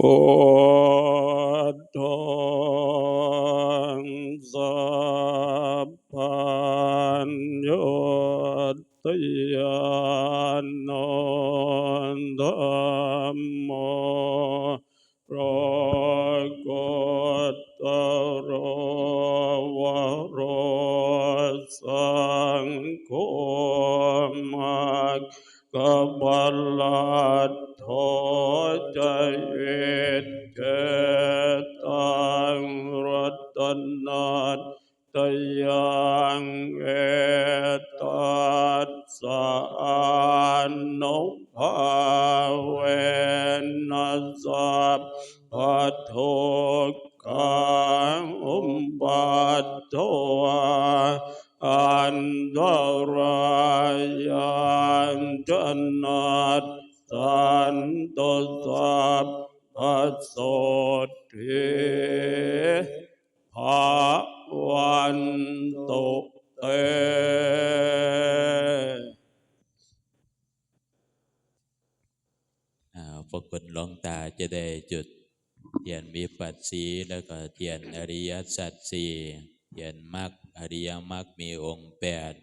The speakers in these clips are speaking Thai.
พุ นัตตยังเอตัสสะนุภาเวนัสสัพพะทุกขังอุมปัตโตอันตรายานจนัตสันตุสัพพโส ได้จุดเทียนวิปัสสีแล้วก็เทียนอริยสัจสี่เทียนมรรคอริยมรรคมีองค์แปด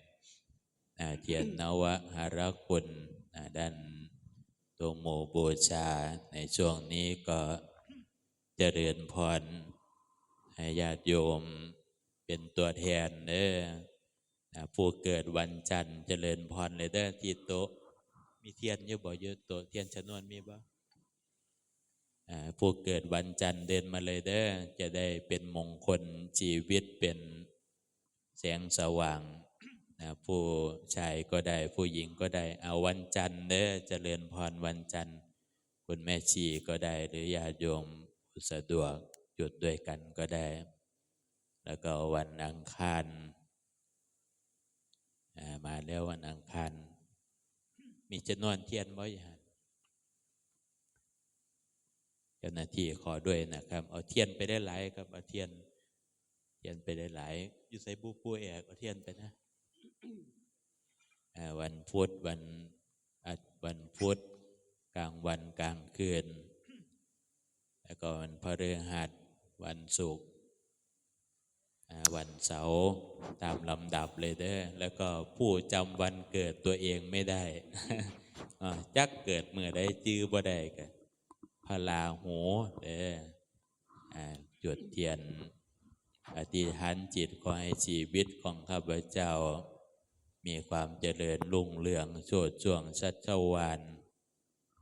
เทียนนวะหารคุณด้านตรงหมู่บูชาในช่วงนี้ก็เจริญพรให้ญาติโยมเป็นตัวแทนเด้อผู้เกิดวันจันทร์เจริญพรเลยเด้อที่โต๊ะมีเทียนอยู่บ่เยอะตัวเทียนชนวนมีบ่ ผู้เกิดวันจันทร์เดินมาเลยเด้อจะได้เป็นมงคลชีวิตเป็นแสงสว่างนะผู้ชายก็ได้ ผู้หญิงก็ได้เอาวันจันทร์เด้อเจริญพรวันจันทร์ คุณแม่ชีก็ได้หรือญาติโยมผู้สะดวกจุดด้วยกันก็ได้ แล้วก็วันอังคารมาแล้ววันอังคารมีจำนวนเทียนบ่อยฮะ เจ้าหน้าที่ขอด้วยนะครับ เอาเทียนไปได้หลายครับเอาเทียน เทียนไปได้หลายอยู่ใส่บูปูแอกเอาเทียนไปนะวันพุธวันวันพุธกลางวันกลางคืน แล้วก็วันพฤหัสวันศุกร์วันเสาร์ตามลำดับเลยเด้อแล้วก็ผู้จำวันเกิดตัวเองไม่ได้จักเกิดเมื่อใดจื้อบ่ได้กัน พลาหูเออ่าจุดเทียนอธิษฐานจิตขอให้ชีวิตของข้าพเจ้า มีความเจริญรุ่งเรืองโชดช่วงชัชวาน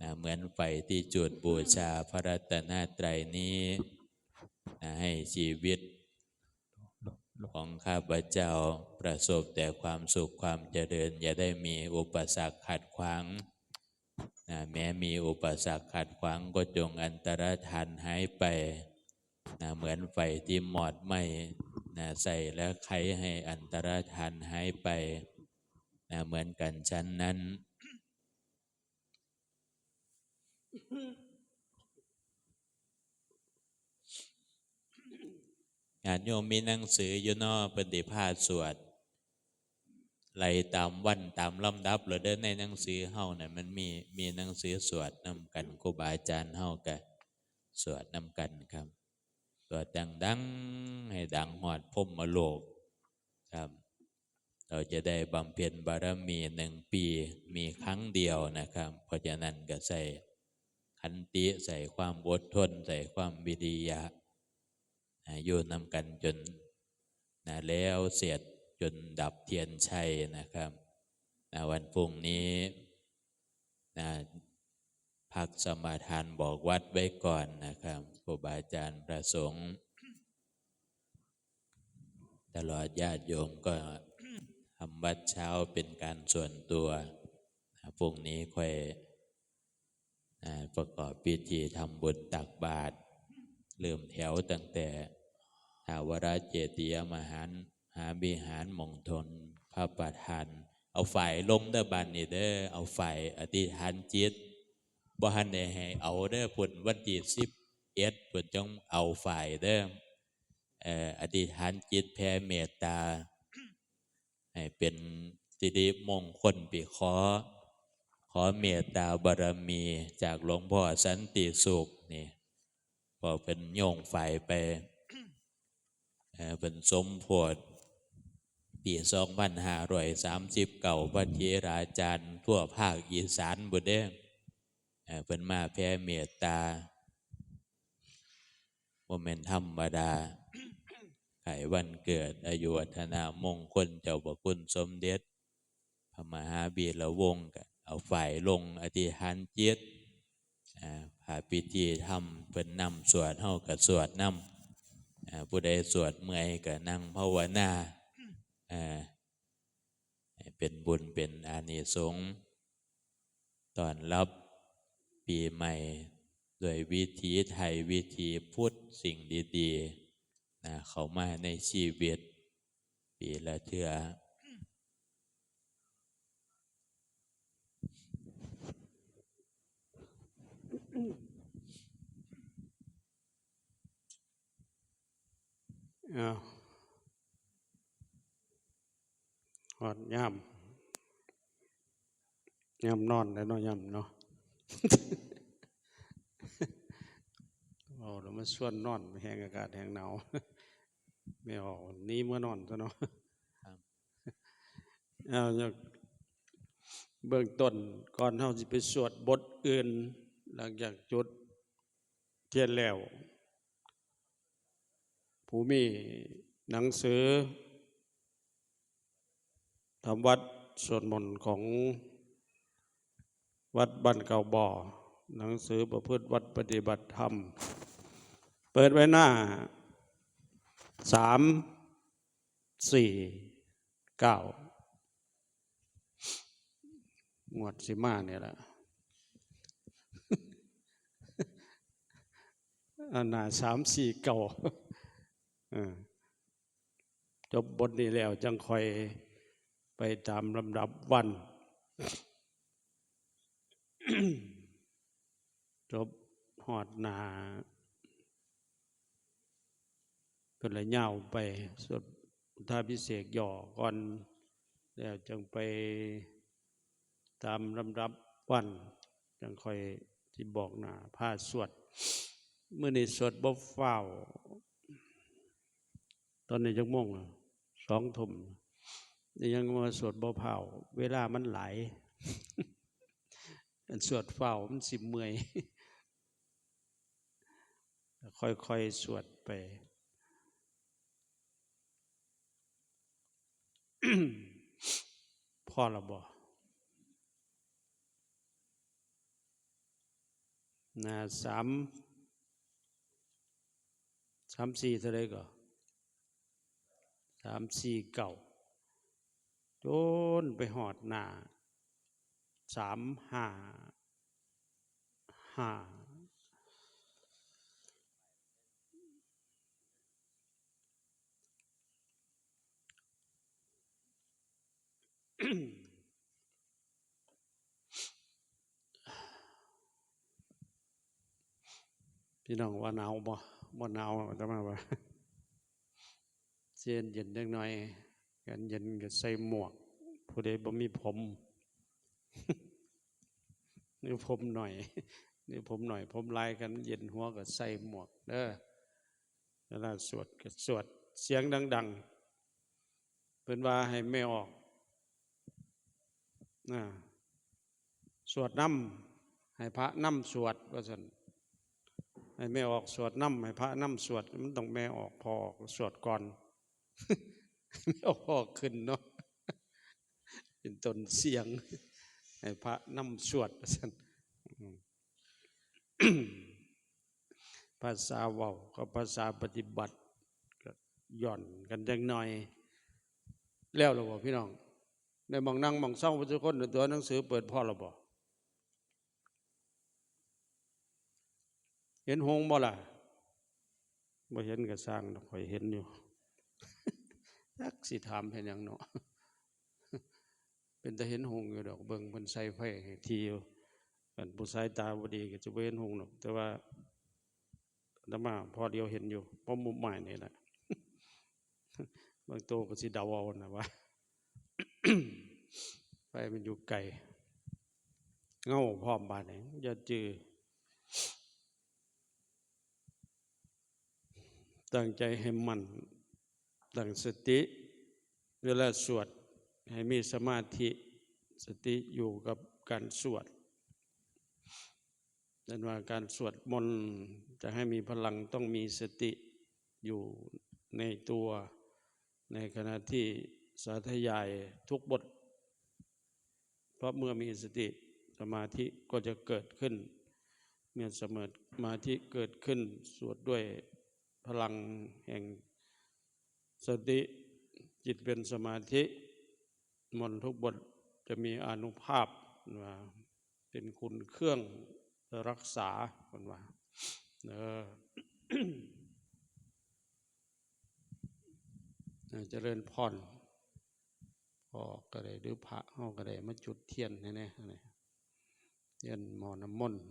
นะเหมือนไฟที่จุดบูชาพระรัตนตรัยนี้นะให้ชีวิตของข้าพเจ้าประสบแต่ความสุขความเจริญ อย่าได้มีอุปสรรคขัดขวาง นะแม้มีอุปสรรคขัดขวางก็จงอันตรธานหายไปนะเหมือนไฟที่หมอดไหมนะใส่แล้วไขให้อันตรธานหายไปนะเหมือนกันชั้นนั้นญาติโยมมีหนังสืออยู่นอปฏิภาสวด ไล่ตามวันตามลำดับเลยเด้อในหนังสือเฮาเนี่ยมันมีมีหนังสือสวดนำกันครูบาอาจารย์เฮากะสวดนำกันครับสวดดังดังให้ดังหอดพรหมโลกครับ เราจะได้บำเพ็ญบารมีหนึ่งปีมีครั้งเดียวนะครับ เพราะฉะนั้นก็ใส่ขันติใส่ความอดทน ใส่ความวิริยะอยู่นำกันจนนะแล้วเสร็จ นดับเทียนชัยนะครับนะวันพรุ่งนี้นะพักสมาทานบอกวัดไว้ก่อนนะครับครูบาอาจารย์ประสงค์ ตลอดญาติโยมก็ทำวัดเช้าเป็นการส่วนตัวนะพรุ่งนี้ค่อยนะประกอบพิธีทำบุญตักบาตรเริ่มแถวตั้งแต่ทาวรเจติยมหาร หาบิหารมงทนพระประธาน เอาฝ่ายลงเด้อบันนี่เด้อเอาฝ่ายอธิษฐานจิตบ่ฮันได้ให้เอาเด้อพุ่นวันที่สิบเอ็ดพุ่นจงเอาฝ่ายเด้ออธิษฐานจิตแผ่เมตตาให้เป็นสิริมงคลปีขอ ขอเมตตาบารมีจากหลวงพ่อสันติสุขนี่พอเป็นโยงไฟไปเป็นสมโพธ ปีสองพันห้าร้อยสามสิบเก่าพระเทราจารย์ทั่วภาคอีสานบุเด้เอ่อเป็นมาแผ่เมตตาโมเมนธรรมดาไขวันเกิดอายุวัฒนามงคลเจ้าประคุณสมเด็จพระมหาบีระวงกเอาฝ่ายลงอธิษฐานจิตอ่าพาพิธีทำเป็นนำสวดเฮากับสวดนำอ่าผู้ใดสวดเมื่อยก็นั่งภาวนา เป็นบุญเป็นอานิสงส์ตอนรับปีใหม่ด้วยวิถีไทยวิถีพุทธสิ่งดีๆนะเขามาในชีวิต ปีละเทือเอา หอดย่ำย่ำนอนแล้วเนาะย่ำเนาะเอาแล้วมาชวนนอนแหงอากาศแหงหนาวไม่ออกหนี้เมื่อนอนซะเนาะครับเอาจากเบื้องต้นก่อนเฮาสิไปสวดบทอื่น หลังจากจุดเทียนแล้ว ผู้มีหนังสือ ทำวัดสวดมนต์ของวัดบ้านเก่าบ่อ หนังสือประพฤติวัดปฏิบัติธรรม เปิดไว้หน้าสามสี่เก้างวดสิมาเนี่ยแหละอันน่ะสามสี่เก่าจบบทนี้แล้วจังคอย ไปตามลำดับวัน จบหอดนาเป็นระยาไปสวดทธาพิเศษกย่อก่อน แล้วจังไปตามลำดับวันจังคอยที่บอกหนาผ้าสวดเมื่อนี้สวดบ่ฟ้า ตอนนี้จังม่วงสองทุ่ม ยังมาสวดบ่เผาเวลามันไหลอันสวดเฝ้ามันสิเมื่อยค่อยๆ สวดไป พ่อละบ่นะสามสามสี่เท่าไรก็สามสี่เก่า จนไปหอดหน้าสามห้าห้าพี่น้องว่าหนาวบ่บ่หนาวจะมาว่าเย็นเย็นเล็กน้อย กันเย็นก็ใส่หมวก ผู้ใดบ่มีผมนี่ผมหน่อยนี่ผมหน่อย ผมลายกันเย็นหัวก็ใส่หมวกเด้อเวลาสวดก็สวดเสียงดัง ๆ เป็นว่าให้ไม่ออกนะสวดน้ำให้พระน้ำสวดว่าสันให้ไม่ออกสวดน้ำให้พระน้ำสวด มันต้องแม่ออกพอออกสวดก่อน ออกขึ้นเนาะเป็นต้นเสียงให้พระน้ำสวดสันภาษาเว้ากับภาษาปฏิบัติก็ย่อนกันจังหน่อย แล้วหรือเปล่าพี่น้องในมองนั่งมองเศร้าทุกคนตัวหนังสือเปิดพ่อหรือเปล่าเห็นหงบ่ล่ะบ่เห็นก็สร้างดอกข่อยเห็นอยู่ ยักสิถามเห็นหยังเนาะเป็นแต่เห็นหงอยู่ดอกเบิ่งเพิ่นใส่ไฟให้ทีอยู่กันผู้สายตาบดีก็จะเห็นหงส์ดอกแต่ว่าอาตมาพอเดียวเห็นอยู่เพราะมุมใหม่นี่แหละบางโตวก็สิดาเอานะว่าไฟมันอยู่ไกลเงาพร้อมบาดนี้อย่าจือตั้งใจให้มัน ตั้งสติ เวลาสวดให้มีสมาธิสติอยู่กับการสวดนั่นว่าการสวดมนต์จะให้มีพลังต้องมีสติอยู่ในตัวในขณะที่สาธยายทุกบท เพราะเมื่อมีสติสมาธิก็จะเกิดขึ้น เมื่อสมาธิเกิดขึ้นสวดด้วยพลังแห่ง สติจิตเป็นสมาธิมนทุกบทจะมีอนุภาพว่าเป็นคุณเครื่องรักษาคนว่าเออเจริญพรพ่อก็ได้หรือพระเฮาก็ได้มาจุดเทียนแน่ๆนี่เทียนหมอน้ำมนต์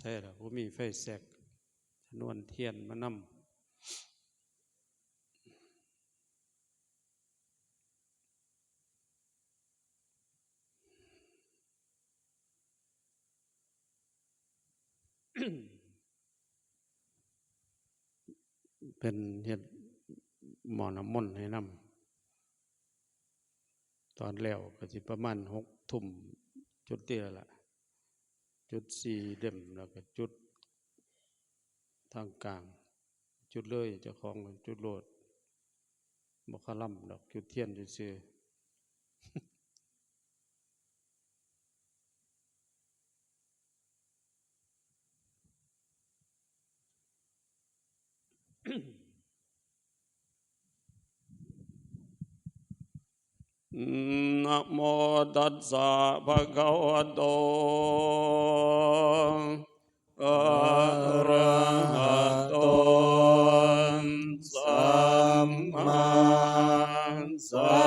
ใช่แล้วผมมีไฟแสกนวนเทียนมานำเป็นเฮ็ดหมอน้ำมนต์ให้นำตอนแล้วก็สิประมาณหกทุ่มจุดเตี้ยละ จุดสี่เด่มแล้วก็จุดทางกลาง จุดเลยจะคลองจุดโลดบกคล่ำดอกจุดเทียนซื่อ นะโมตัสสะภะคะวะโตอะระหะโตสัมมาสัม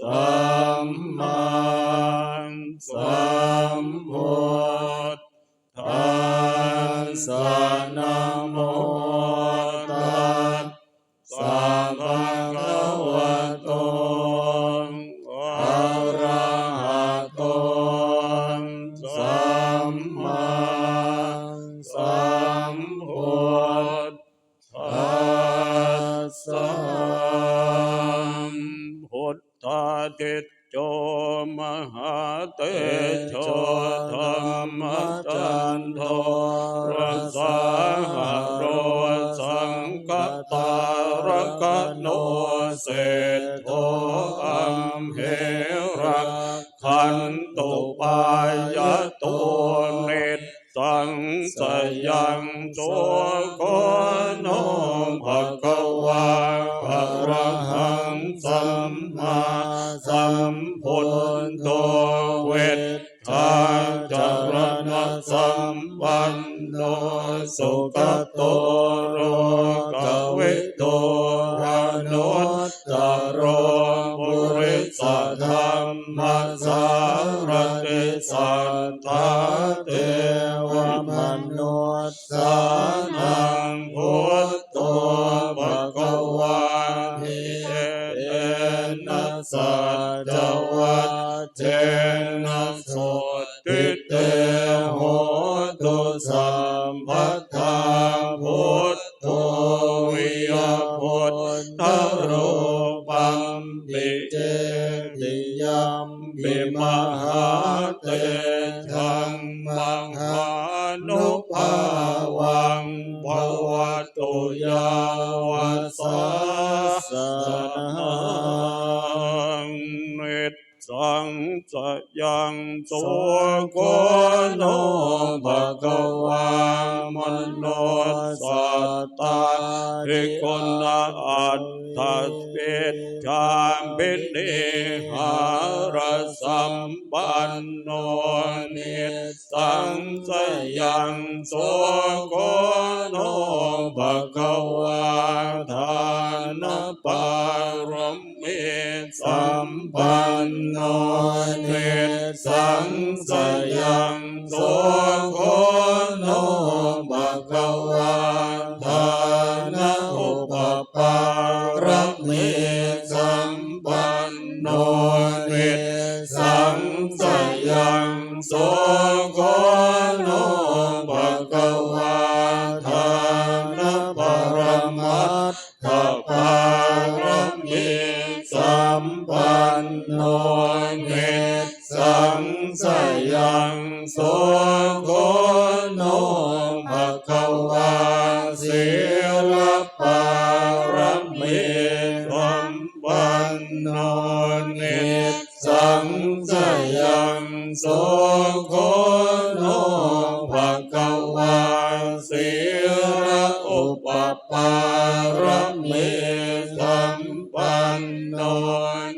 สั รกโนเศธโทอัมเหรักขันตุปายตัวเนตสังสยังโสโกโนภะคะวาอะระหังสัมมาสัมพุทโธเวททาจารณะสัมปันโนสุขโตโรกเวโต ภะคะวามโนสัตตาริกุณาอัตถเปตชามปิเนหารสัมปันโนเนสังสยังโสโกโนภะคะวาทานปารม สัมปันโนเนสังสยังโสโคโนบะกวาทานะอุปปาระเมสัมปันโนเนสังสยังโสโคโน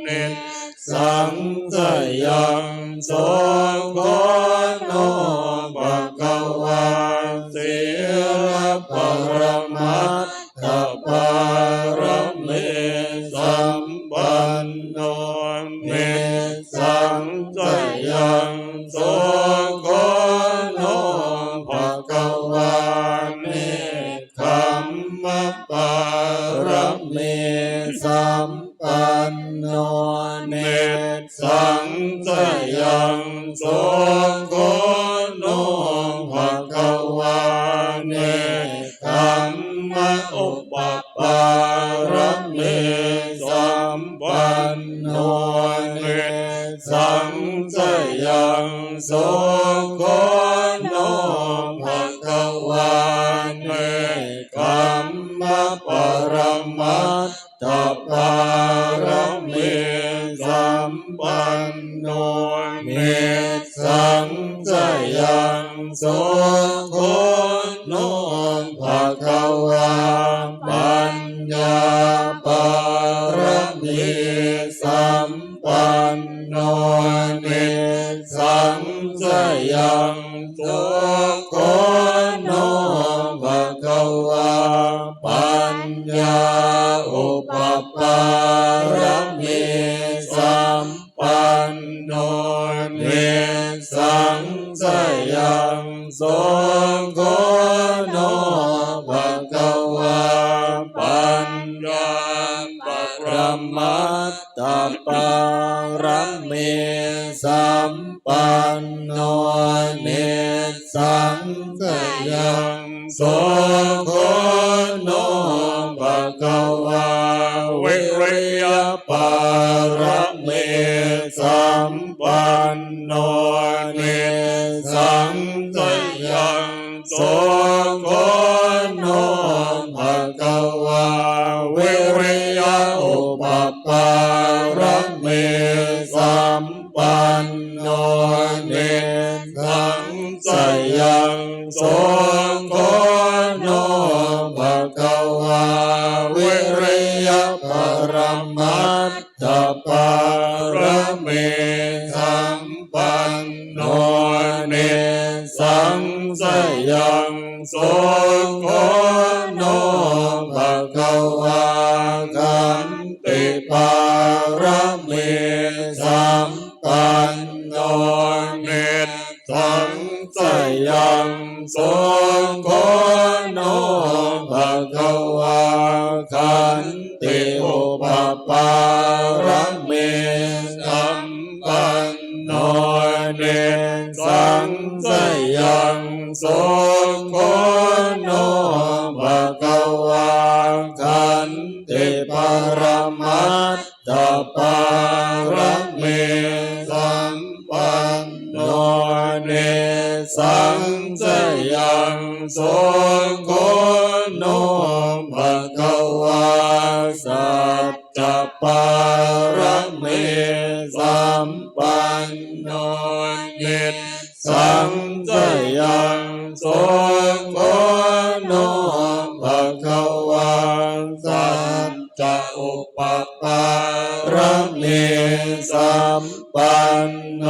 เนสังสยังสอง ตยังโสโกโนภะคะวะเวริยอุปปารเมสัมปันนนทังสยังโส ทรงคนนองภะคะวาคันติปารเมีสัมปันโนเนสังสยังสง สงคนโนภะคะวาสัจจปารเมสัมปันโนเนสังสยังสงคนโนภะคะวาสัจจอุปปารเมสัมปันโน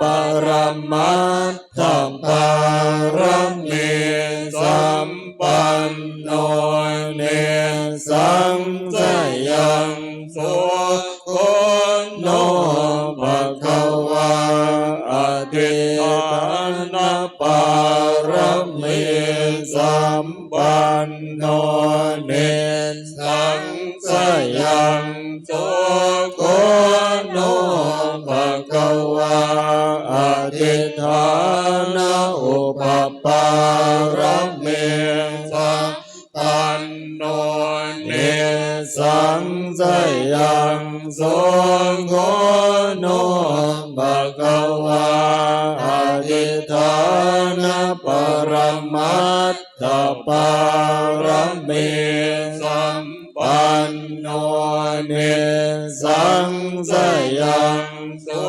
ปรมัตถปารมีสัมปันโนเนสังสยังสุขนโนปะคะวาอติตานปารมีสัมปันโนเน งสยังสุ